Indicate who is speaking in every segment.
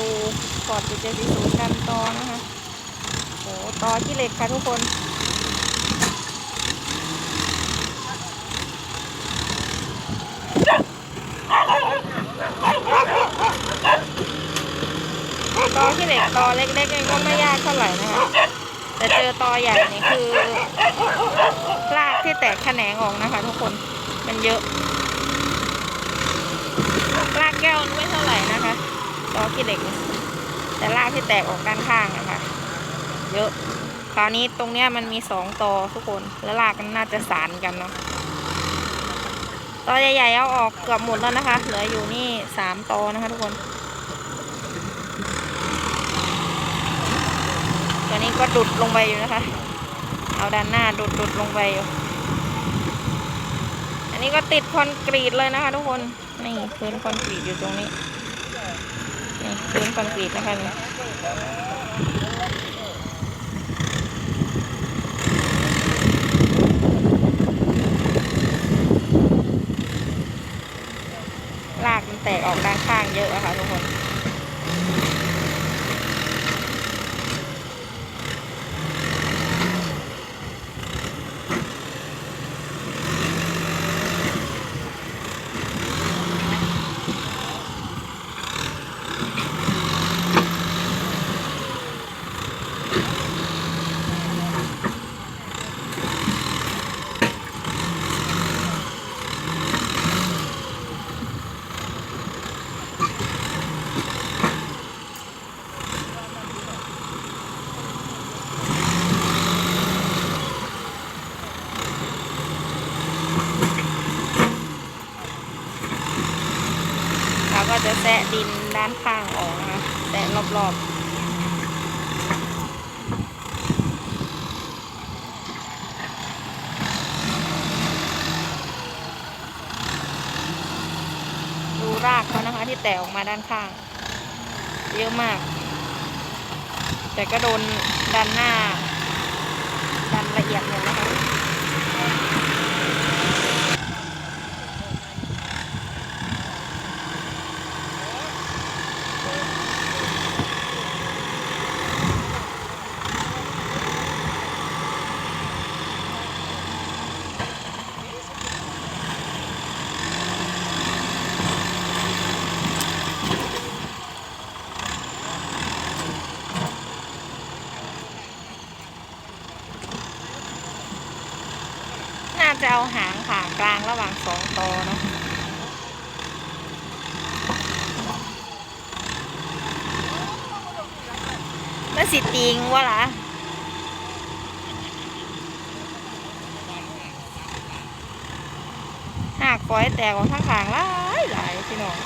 Speaker 1: ดูฟอร์ดเจ็ดสี่ศูนย์กันต่อนะคะโอ้ตอที่เหล็กค่ะทุกคนตอที่เหล็กตอเล็กๆนี่ก็ไม่ยากเท่าไหร่นะคะแต่เจอตอใหญ่นี่คือรากที่แตกแขนงออกนะคะ ทุกคนมันเยอะรากแก้วไม่เท่าไหร่นะคะ ตอขี้เหล็ก แต่รากที่แตกออกด้านข้างนะคะเยอะ คราวนี้ตรงเนี้ยมันมีสองตอทุกคน แล้วรากมันน่าจะสานกันเนาะตอใหญ่ๆเอาออกเกือบหมดแล้วนะคะ เหลืออยู่นี่สามตอนะคะทุกคนตัวนี้ก็ดุดลงไปอยู่นะคะ เอาด้านหน้าดุดดุดลงไปอยู่ อันนี้ก็ติดคอนกรีตเลยนะคะทุกคน นี่พื้นคอนกรีตอยู่ตรงนี้ อนกรีตนะคะนี่รากมันแตกออกด้านข้างเยอะอะค่ะทุกคน จะแซะดินด้านข้างออกนะคะแซะรอบๆดูรากเขานะคะที่แตกออกมาด้านข้าง เยอะมาก แต่ก็โดนด้านหน้า ดันละเอียดหมดนะคะ จะเอาหางผ่ากลางระหว่างสองตอนาะมันสิติงวะล่ะหากปล่อยแตกออกข้งขางหลายหลายพี่น้อง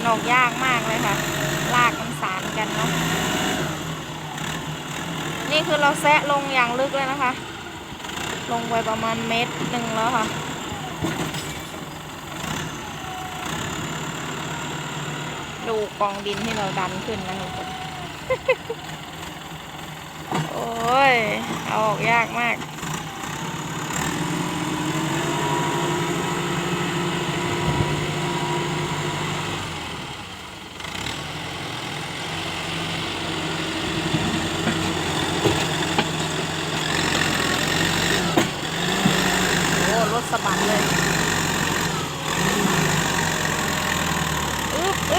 Speaker 1: ันออกยากมากเลยค่ะ ลากมันสานกันเนาะ นี่คือเราแซะลงอย่างลึกเลยนะคะ ลงไปประมาณเมตรหนึ่งแล้วค่ะดูกองดินที่เราดันขึ้นนะทุกคน โอ้ย เอาออกยากมาก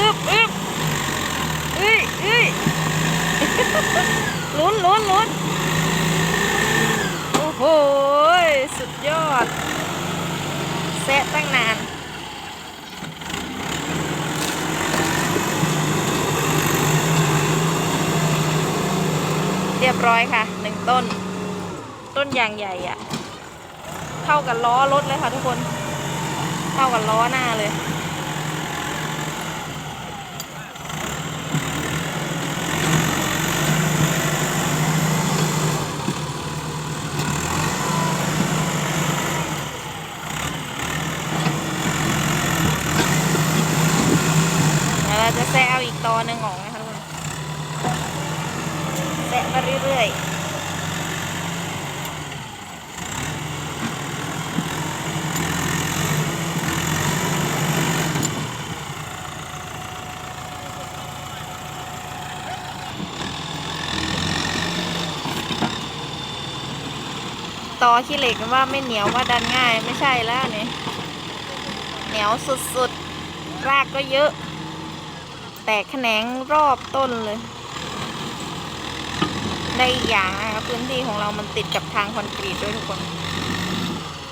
Speaker 1: อึบอึบอุ้ยอุ้ยลุ้นลุ้นลุ้นโอ้โห สุดยอดแซะตั้งนานเรียบร้อยค่ะหนึ่งต้น ต้นยางใหญ่อะเท่ากับล้อรถเลยค่ะทุกคน เท่ากับล้อหน้าเลย จะแซะเอาอีกตอหนึ่งออกนะคะทุกคนแซะมาเรื่อยๆตอขี้เหล็กว่าไม่เหนียวว่าดันง่ายไม่ใช่แล้วนี่เหนียวสุดๆ รากก็เยอะ ตกแขนงรอบต้นเลย ได้อีกอย่างนะคะพื้นที่ของเรามันติดกับทางคอนกรีตด้วยทุกคน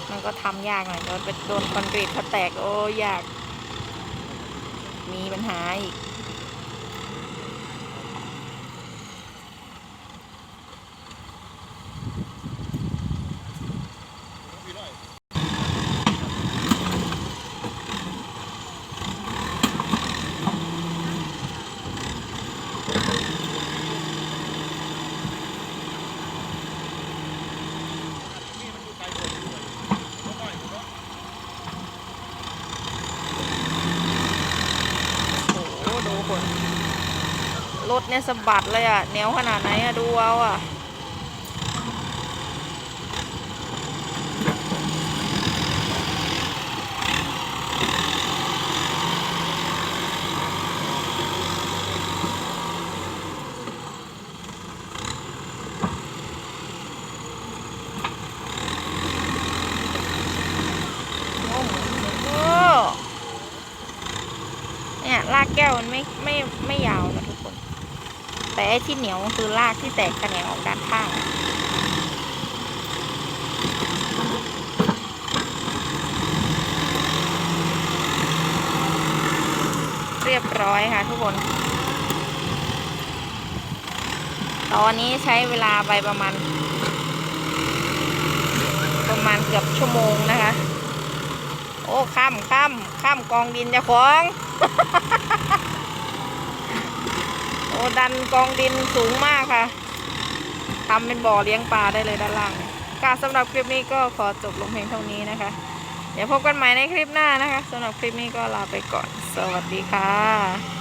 Speaker 1: มันก็ทำยากหน่อยโดนไปโดนคอนกรีตเขาแตกโอ้ยาก มีปัญหาอีก โอ้โหดูคนร ถเนี่ยสะบัดเลยอะเหนียวขนาดไหนอะดูเอาอะโอ้โหเนี่ยรากแก้วมันไม่ไม่ไม่ยาวนะ แต่ไอ้ที่เหนียวคือรากที่แตกแขนงออกด้านข้างเรียบร้อยค่ะทุกคน ตอนนี้ใช้เวลาไปประมาณ ประมาณเกือบชั่วโมงนะคะ โอ้ข้ามข้ามข้ามกองดินจะของ อ้ดันกองดินสูงมากค่ะทำเป็นบ่อเลี้ยงปลาได้เลยด้านล่างเนี่ยค่ะสำหรับคลิปนี้ก็ขอจบลงเพียงเท่านี้นะคะ เดี๋ยวพบกันใหม่ในคลิปหน้านะคะสำหรับคลิปนี้ก็ลาไปก่อน สวัสดีค่ะ